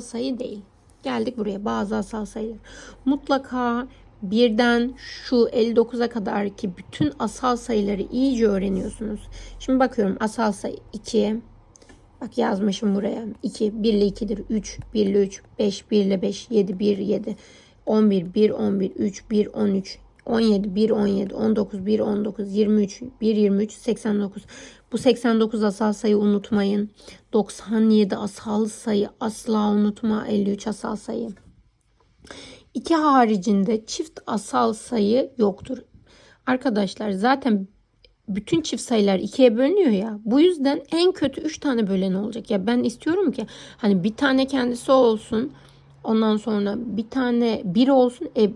sayı değil. Geldik buraya bazı asal sayılar. Mutlaka birden şu 59'a kadar ki bütün asal sayıları iyice öğreniyorsunuz. Şimdi bakıyorum asal sayı 2. Bak yazmışım buraya. 2, 1 ile 2'dir. 3, 1 ile 3, 5, 1 ile 5, 7, 1, 7, 11, 1, 11, 3, 1, 13, 17, 1, 17, 19, 1, 19, 23, 1, 23, 89. Bu 89 asal sayı unutmayın. 97 asal sayı asla unutma. 53 asal sayı. 2 haricinde çift asal sayı yoktur. Arkadaşlar zaten bütün çift sayılar ikiye bölünüyor ya. Bu yüzden en kötü 3 tane bölen olacak. Ya ben istiyorum ki hani bir tane kendisi olsun. Ondan sonra bir tane bir olsun. E,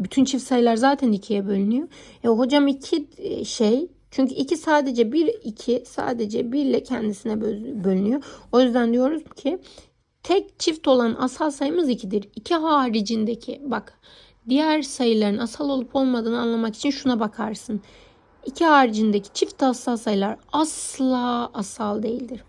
bütün çift sayılar zaten ikiye bölünüyor. E, hocam iki e, şey çünkü 2 sadece 1 2 sadece 1 ile kendisine böl- bölünüyor. O yüzden diyoruz ki tek çift olan asal sayımız 2'dir. 2 haricindeki bak diğer sayıların asal olup olmadığını anlamak için şuna bakarsın. 2 haricindeki çift asal sayılar asla asal değildir.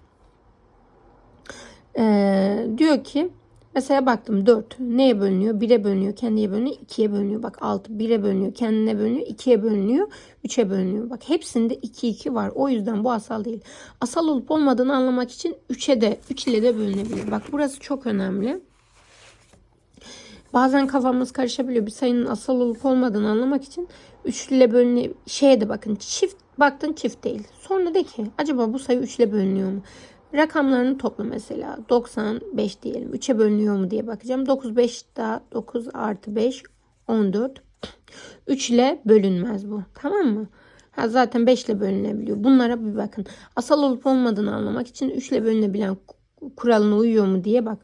Ee, diyor ki mesela baktım 4 neye bölünüyor? 1'e bölünüyor, kendine bölünüyor, 2'ye bölünüyor. Bak 6 1'e bölünüyor, kendine bölünüyor, 2'ye bölünüyor, 3'e bölünüyor. Bak hepsinde 2 2 var. O yüzden bu asal değil. Asal olup olmadığını anlamak için 3'e de 3 ile de bölünebilir. Bak burası çok önemli. Bazen kafamız karışabiliyor. Bir sayının asal olup olmadığını anlamak için 3 ile bölüne şeye de bakın. Çift baktın çift değil. Sonra de ki acaba bu sayı 3 ile bölünüyor mu? Rakamlarını topla mesela. 95 diyelim. 3'e bölünüyor mu diye bakacağım. 9 5 daha 9 artı 5 14. 3 ile bölünmez bu. Tamam mı? Ha, zaten 5 ile bölünebiliyor. Bunlara bir bakın. Asal olup olmadığını anlamak için 3 ile bölünebilen kuralına uyuyor mu diye bak.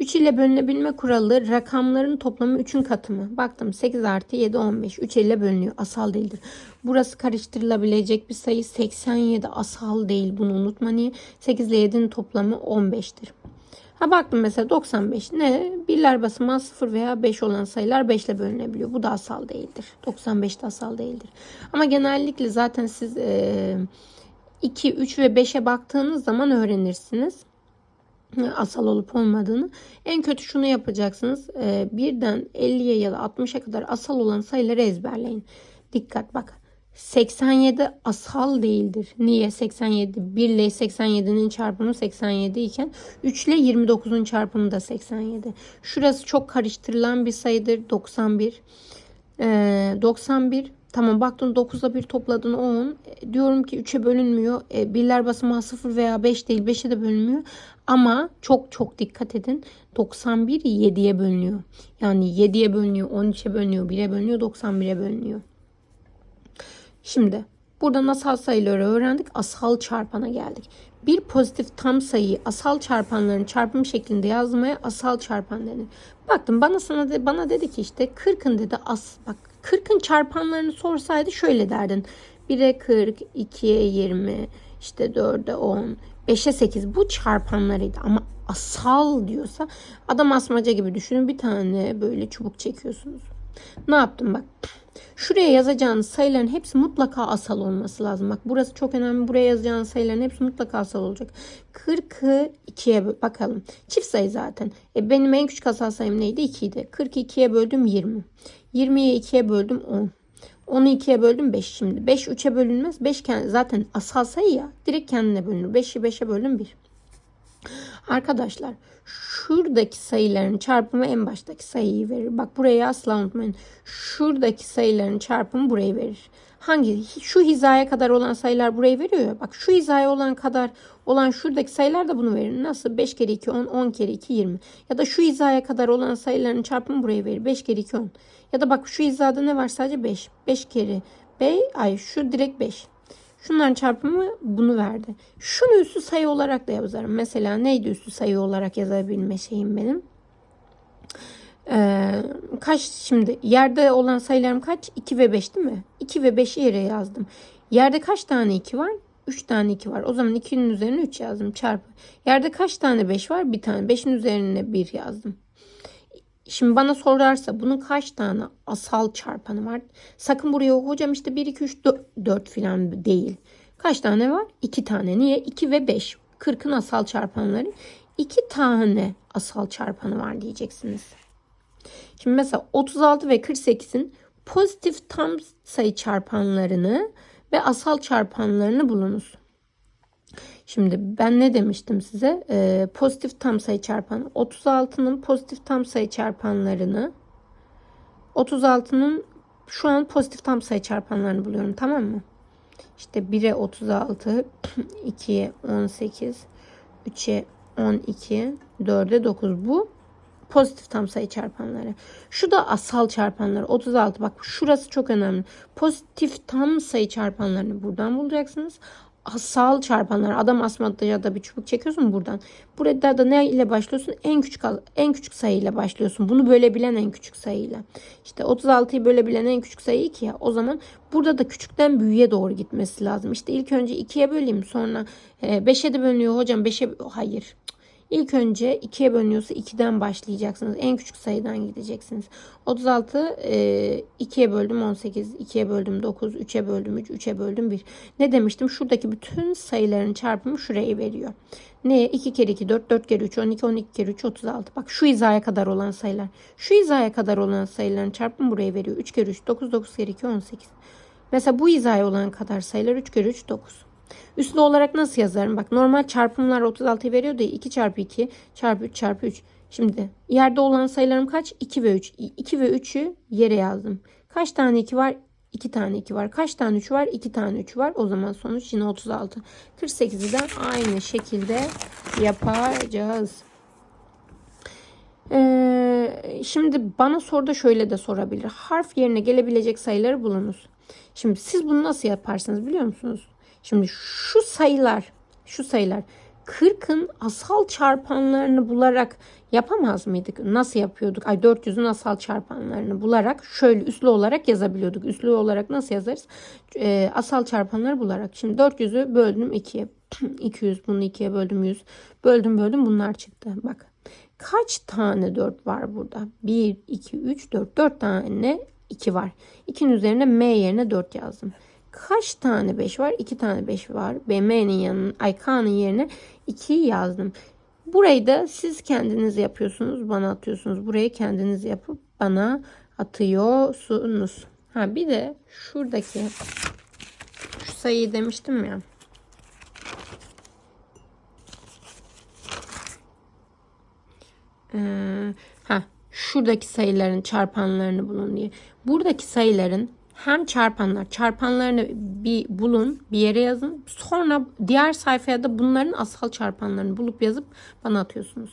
3 ile bölünebilme kuralı rakamların toplamı 3'ün katı mı? Baktım 8 artı 7 15. 3 ile bölünüyor. Asal değildir. Burası karıştırılabilecek bir sayı. 87 asal değil. Bunu unutma niye? 8 ile 7'nin toplamı 15'tir. Ha baktım mesela 95 ne? Birler basamağı 0 veya 5 olan sayılar 5 ile bölünebiliyor. Bu da asal değildir. 95 de asal değildir. Ama genellikle zaten siz e, 2, 3 ve 5'e baktığınız zaman öğrenirsiniz asal olup olmadığını. En kötü şunu yapacaksınız. Ee, birden 50'ye ya da 60'a kadar asal olan sayıları ezberleyin. Dikkat bak. 87 asal değildir. Niye? 87 1 ile 87'nin çarpımı 87 iken 3 ile 29'un çarpımı da 87. Şurası çok karıştırılan bir sayıdır. 91. Ee, 91 Tamam baktın 9'da 1 topladın 10. E, diyorum ki 3'e bölünmüyor. E, birler basamağı 0 veya 5 değil 5'e de bölünmüyor. Ama çok çok dikkat edin. 91 7'ye bölünüyor. Yani 7'ye bölünüyor, 13'e bölünüyor, 1'e bölünüyor, 91'e bölünüyor. Şimdi burada asal sayıları öğrendik. Asal çarpana geldik. Bir pozitif tam sayıyı asal çarpanların çarpım şeklinde yazmaya asal çarpan denir. Baktım bana sana de, bana dedi ki işte 40'ın dedi as bak 40'ın çarpanlarını sorsaydı şöyle derdin. 1'e 40, 2'ye 20, işte 4'e 10, 5'e 8 bu çarpanlarıydı ama asal diyorsa adam asmaca gibi düşünün bir tane böyle çubuk çekiyorsunuz. Ne yaptım bak. Şuraya yazacağınız sayıların hepsi mutlaka asal olması lazım. Bak burası çok önemli. Buraya yazacağınız sayıların hepsi mutlaka asal olacak. 40'ı 2'ye bakalım. Çift sayı zaten. E benim en küçük asal sayım neydi? 2 idi. 40'ı 2'ye böldüm 20. 20'ye 2'ye böldüm 10. 10'u 2'ye böldüm 5 şimdi. 5 3'e bölünmez. 5 zaten asal sayı ya. Direkt kendine bölünür. 5'i 5'e böldüm 1. Arkadaşlar şuradaki sayıların çarpımı en baştaki sayıyı verir. Bak burayı asla unutmayın. Şuradaki sayıların çarpımı burayı verir. Hangi şu hizaya kadar olan sayılar burayı veriyor ya. Bak şu hizaya olan kadar olan şuradaki sayılar da bunu verir. Nasıl? 5 kere 2 10, 10 kere 2 20. Ya da şu hizaya kadar olan sayıların çarpımı burayı verir. 5 kere 2 10. Ya da bak şu hizada ne var sadece 5. 5 kere 5 ay şu direkt 5. Şunların çarpımı bunu verdi. Şunu üstü sayı olarak da yazarım. Mesela neydi üstü sayı olarak yazabilme şeyim benim? Ee, kaç şimdi yerde olan sayılarım kaç? 2 ve 5 değil mi? 2 ve 5'i yere yazdım. Yerde kaç tane 2 var? 3 tane 2 var. O zaman 2'nin üzerine 3 yazdım çarpı. Yerde kaç tane 5 var? Bir tane. 5'in üzerine 1 yazdım. Şimdi bana sorarsa bunun kaç tane asal çarpanı var? Sakın buraya hocam işte 1, 2, 3, 4, 4 falan değil. Kaç tane var? 2 tane. Niye? 2 ve 5. 40'ın asal çarpanları. iki tane asal çarpanı var diyeceksiniz. Şimdi mesela 36 ve 48'in pozitif tam sayı çarpanlarını ve asal çarpanlarını bulunuz. Şimdi ben ne demiştim size? Ee, pozitif tam sayı çarpanı. 36'nın pozitif tam sayı çarpanlarını 36'nın şu an pozitif tam sayı çarpanlarını buluyorum tamam mı? İşte 1'e 36, 2'ye 18, 3'e 12, 4'e 9 bu pozitif tam sayı çarpanları. Şu da asal çarpanları 36 bak şurası çok önemli. Pozitif tam sayı çarpanlarını buradan bulacaksınız. Asal çarpanlar adam asmadı ya da bir çubuk çekiyorsun buradan. Burada da ne ile başlıyorsun? En küçük en küçük sayıyla başlıyorsun. Bunu bölebilen en küçük sayıyla. İşte 36'yı bölebilen en küçük sayı 2 ya. O zaman burada da küçükten büyüğe doğru gitmesi lazım. İşte ilk önce 2'ye böleyim sonra 5'e de bölünüyor hocam 5'e hayır. İlk önce 2'ye bölünüyorsa 2'den başlayacaksınız. En küçük sayıdan gideceksiniz. 36 e, 2'ye böldüm 18, 2'ye böldüm 9, 3'e böldüm 3, 3'e böldüm 1. Ne demiştim? Şuradaki bütün sayıların çarpımı şurayı veriyor. Ne? 2 kere 2 4, 4 kere 3 12, 12 kere 3 36. Bak şu hizaya kadar olan sayılar. Şu hizaya kadar olan sayıların çarpımı burayı veriyor. 3 kere 3 9, 9 kere 2 18. Mesela bu hizaya olan kadar sayılar 3 kere 3 9. Üslü olarak nasıl yazarım? Bak normal çarpımlar 36'yı veriyordu ya 2 çarpı 2 çarpı 3 çarpı 3. Şimdi yerde olan sayılarım kaç? 2 ve 3. 2 ve 3'ü yere yazdım. Kaç tane 2 var? 2 tane 2 var. Kaç tane 3 var? 2 tane 3 var. O zaman sonuç yine 36. 48'i de aynı şekilde yapacağız. Ee, şimdi bana soruda şöyle de sorabilir. Harf yerine gelebilecek sayıları bulunuz. Şimdi siz bunu nasıl yaparsınız biliyor musunuz? Şimdi şu sayılar, şu sayılar 40'ın asal çarpanlarını bularak yapamaz mıydık? Nasıl yapıyorduk? Ay 400'ün asal çarpanlarını bularak şöyle üslü olarak yazabiliyorduk. Üslü olarak nasıl yazarız? Ee, asal çarpanları bularak. Şimdi 400'ü böldüm 2'ye. 200 bunu 2'ye böldüm 100. Böldüm böldüm bunlar çıktı. Bak kaç tane 4 var burada? 1, 2, 3, 4. 4 tane 2 var. 2'nin üzerine M yerine 4 yazdım. Kaç tane 5 var? 2 tane 5 var. BM'nin yanına, ay yerine 2 yazdım. Burayı da siz kendiniz yapıyorsunuz. Bana atıyorsunuz. Burayı kendiniz yapıp bana atıyorsunuz. Ha bir de şuradaki şu sayıyı demiştim ya. Ee, ha şuradaki sayıların çarpanlarını bulun diye. Buradaki sayıların hem çarpanlar çarpanlarını bir bulun bir yere yazın sonra diğer sayfaya da bunların asal çarpanlarını bulup yazıp bana atıyorsunuz.